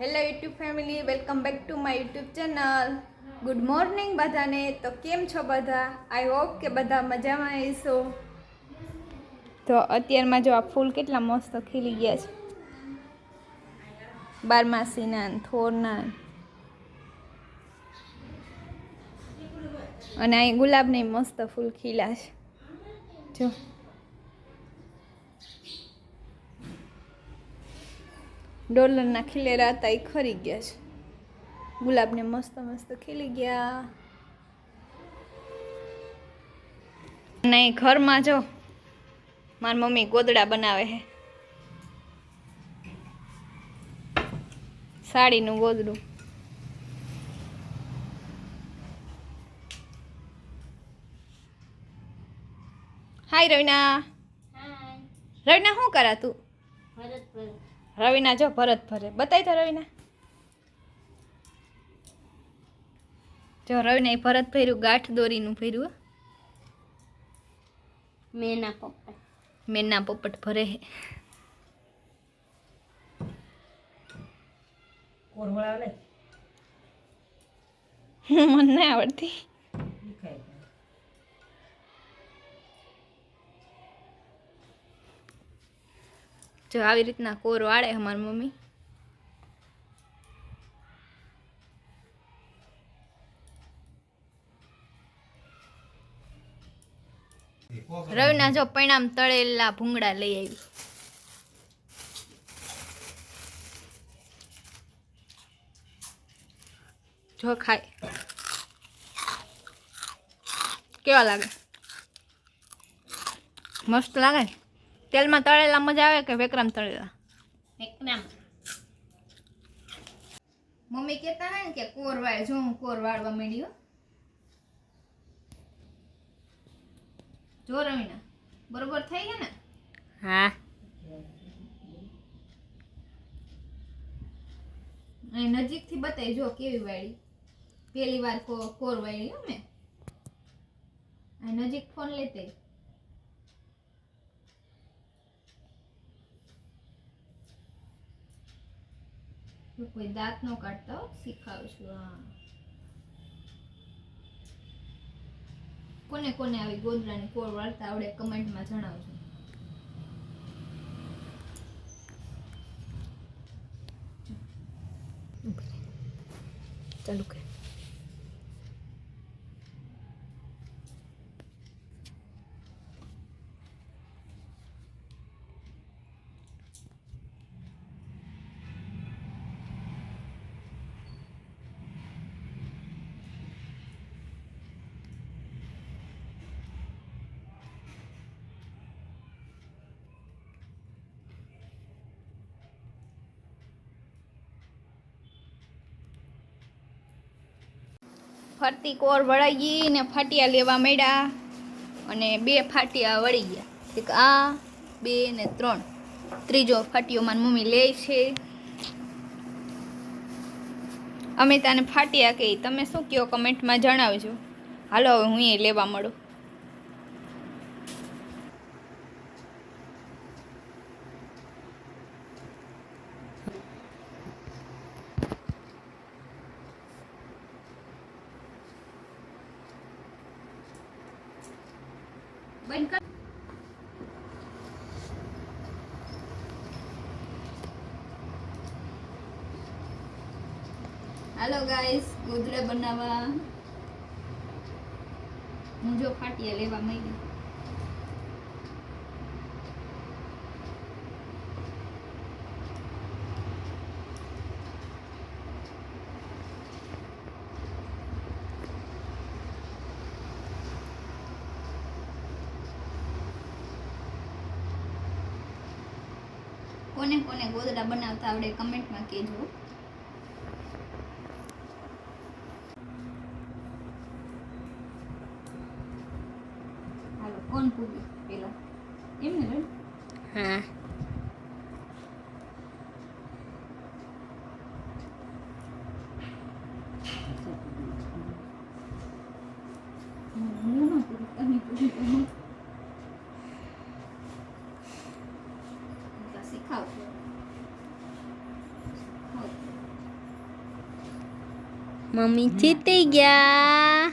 Hello YouTube family welcome back to my YouTube channel good morning બધાને. તો કેમ છો બધા? આઈ હોપ કે બધા મજામાં આવીશો તો અત્યારમાં જો આ ફૂલ કેટલા મસ્ત ખીલી ગયા છે. બારમાસીના થોરના અને અહીં ગુલાબની મસ્ત ફૂલ ખીલા છે. જો. ડોલરના ખીલેરા હતા એ ખરી ગયા છે. ગુલાબને મસ્ત મસ્ત ખીલી ગયા. અને ઘરમાં જો. મારી મમ્મી ગોદડા બનાવે છે સાડીનું ગોદડું. હાય રવિના. રવિના શું કરા તું? રવિના જો ભરત ભરે. બતાવી તો રવિના. જો રવિના એ ભરત ભર્યું ગાંઠ દોરીનું ભર્યું મેના પોપટ. મેના પોપટ ભરે હે. મને આવડતી. જો આવી રીતના કોર વાળે અમારી મમ્મી. રવિના જો પરિણામ તળેલા ભૂંગળા લઈ આવી. જો ખાય. કેવા લાગે? મસ્ત લાગે ને? તેલમાં તળેલા મજા આવે કે વિક્રમ તળેલા? એકદમ મમ્મી કહેતા ને કે કોર વાળ જો હું કોર વાળવા માંડ્યો હો. જો રવિના બરોબર થઈ ગયા ને? હા. અહીં નજીકથી બતાવી જો કેવી વાળી. પહેલી વાર કોર વાળી અમે નજીક ફોન લેતે. કોઈ દાંત નો કાઢતા, શીખાવું છું, હા. કોને કોને આવી ગોદરાની કોર વાળતા આવડે કમેન્ટમાં જણાવજો. ચાલુ કર. ફરતી કોર વળાઈ ગઈ ને ફાટિયા લેવા માંડ્યા અને બે ફાટિયા વળી ગયા. એક આ, બે ને ત્રણ. ત્રીજો ફાટિયો મારી મમ્મી લે છે. અમે તને ફાટિયા કહી તમે શું કહો કમેન્ટમાં જણાવજો. હાલો, હવે હું એ લેવા મળું. બંધ કર. હાલો ગાઈસ ગોદડા બનાવવા. હું જો ફાટિયા લેવા માંગી કોને કોને ગોદડા બનાવતા આવડે કમેન્ટમાં કહેજો. હાલો કોણ પૂછે પેલા. એમને હું ન પૂછું તમે પૂછું તો હું તો શીખાવજો શીખાવજો. મમ્મી જીતી ગયા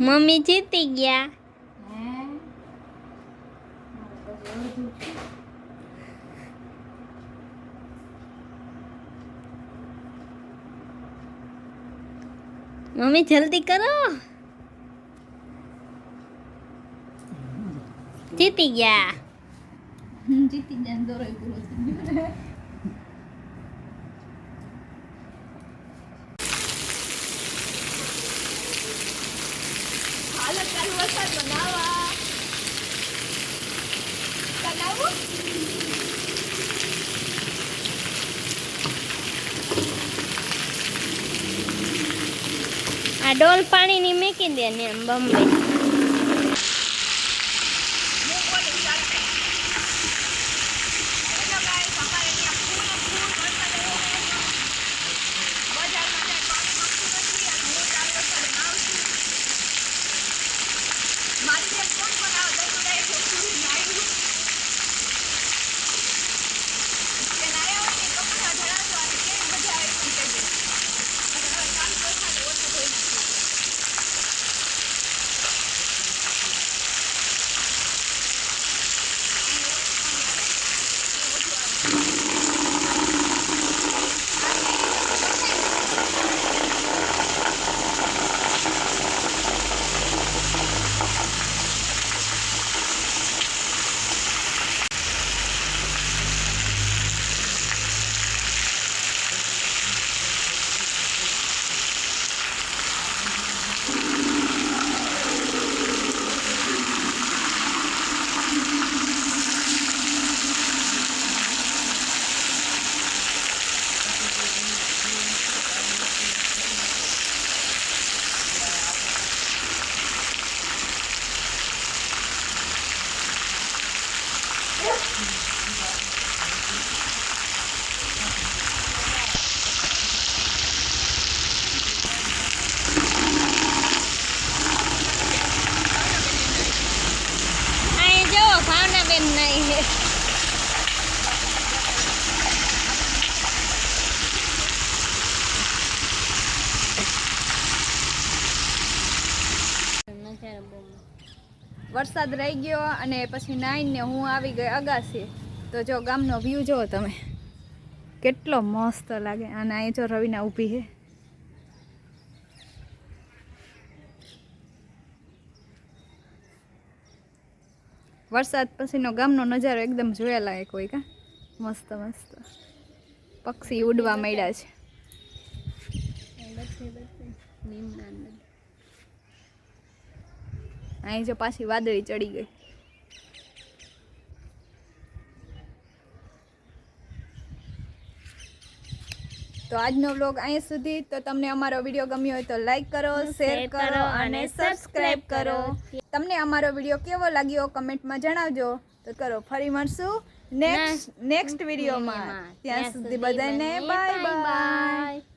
મમ્મી જીતી ગયા મમ્મી જલ્દી કરો જીતી ગયા જીતી ગયા થઈ ગયો હાલો ચાલુ આ ડોલ પાણીની મૂકી દે ને એમ બમ્બે. વરસાદ રહી ગયો અને પછી નાઈને હું આવી ગઈ અગાસી. તો જો ગામનો વ્યૂ જુઓ તમે. કેટલો મસ્ત લાગે. અને અહીં જો રવિના ઊભી છે વરસાદ પછીનો ગામનો નજારો એકદમ જોયા લાગે હોય કા. મસ્ત મસ્ત. પક્ષી ઉડવા માંડ્યા છે. અહીં જો પાછી વાદળી ચડી ગઈ. તો આજનો વ્લોગ અહીં સુધી. તો તમને અમારો વીડિયો ગમ્યો હોય તો લાઈક કરો શેર કરો અને સબસ્ક્રાઈબ કરો. તમને અમારો વીડિયો કેવો લાગ્યો કમેન્ટમાં જણાવજો. તો કરો ફરી મળશું નેક્સ્ટ નેક્સ્ટ વિડીયોમાં. ત્યાં સુધી બધાને બાય બાય